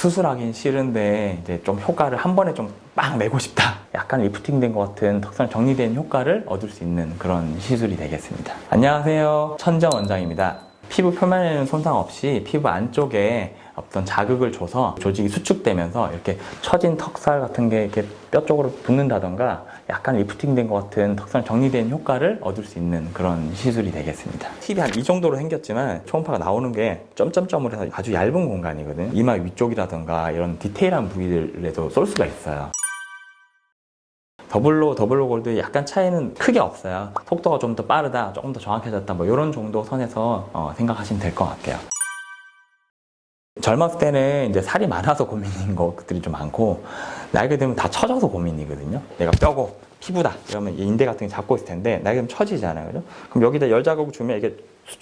수술하긴 싫은데 이제 좀 효과를 한 번에 좀 빡 내고 싶다. 약간 리프팅된 것 같은 턱선 정리된 효과를 얻을 수 있는 그런 시술이 되겠습니다. 안녕하세요. 천정 원장입니다. 피부 표면에는 손상 없이 피부 안쪽에 어떤 자극을 줘서 조직이 수축되면서 이렇게 처진 턱살 같은 게 이렇게 뼈 쪽으로 붙는다던가 약간 리프팅된 것 같은 턱살 정리된 효과를 얻을 수 있는 그런 시술이 되겠습니다. 팁이 한 이 정도로 생겼지만 초음파가 나오는 게 점점점으로 해서 아주 얇은 공간이거든요. 이마 위쪽이라던가 이런 디테일한 부위들에도 쏠 수가 있어요. 더블로 더블로 골드 약간 차이는 크게 없어요. 속도가 좀 더 빠르다, 조금 더 정확해졌다, 뭐 이런 정도 선에서 어, 생각하시면 될 것 같아요. 젊었을 때는 이제 살이 많아서 고민인 것들이 좀 많고 나이가 되면 다 처져서 고민이거든요. 내가 뼈고 피부다 이러면 인대 같은 게 잡고 있을 텐데 나이가 되면 처지잖아요, 그죠? 그럼 여기다 열 자국을 주면 이게 수-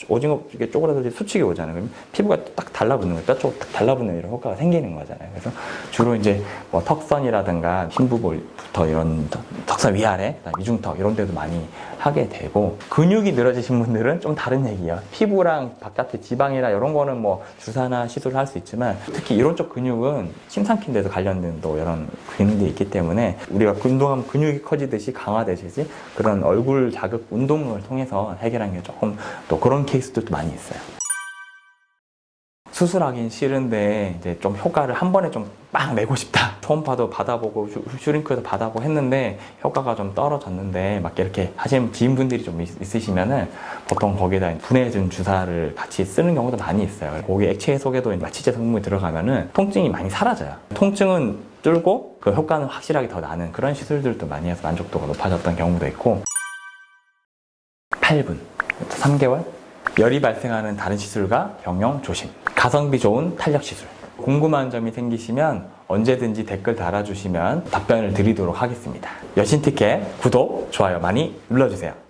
오징어 이게 쪼그라들지 수축이 오잖아요. 그럼 피부가 딱 달라붙는 거예요. 뼈쪽 딱 달라붙는 이런 효과가 생기는 거잖아요. 그래서 주로 이제 뭐 턱선이라든가 흰부부터 이런 턱- 턱선 위아래, 이중턱 이런 데도 많이 하게 되고 근육이 늘어지신 분들은 좀 다른 얘기예요. 피부랑 바깥의 지방이나 이런 거는 뭐 주사나 시술을 할 수 있지만 특히 이런 쪽 근육은 침상킨 데도 관련된 또 이런 근육들이 있기 때문에 우리가 운동하면 근육이 커지듯이 강화되듯이 그런 얼굴 자극 운동을 통해서 해결하는 게 조금 또 그런 케이스들도 많이 있어요. 수술하긴 싫은데 이제 좀 효과를 한 번에 좀빡 내고 싶다. 초음파도 받아보고 슈- 슈링크도 받아보고 했는데 효과가 좀 떨어졌는데 막 이렇게 하시는 지인분들이 좀 있- 있으시면은 보통 거기다 분해준 주사를 같이 쓰는 경우도 많이 있어요. 거기 액체 속에도 마취제 성분이 들어가면은 통증이 많이 사라져요. 통증은 뚫고 그 효과는 확실하게 더 나는 그런 시술들도 많이 해서 만족도가 높아졌던 경우도 있고 8분, 3개월 열이 발생하는 다른 시술과 병용 조심. 가성비 좋은 탄력 시술. 궁금한 점이 생기시면 언제든지 댓글 달아주시면 답변을 드리도록 하겠습니다. 여신티켓 구독, 좋아요 많이 눌러주세요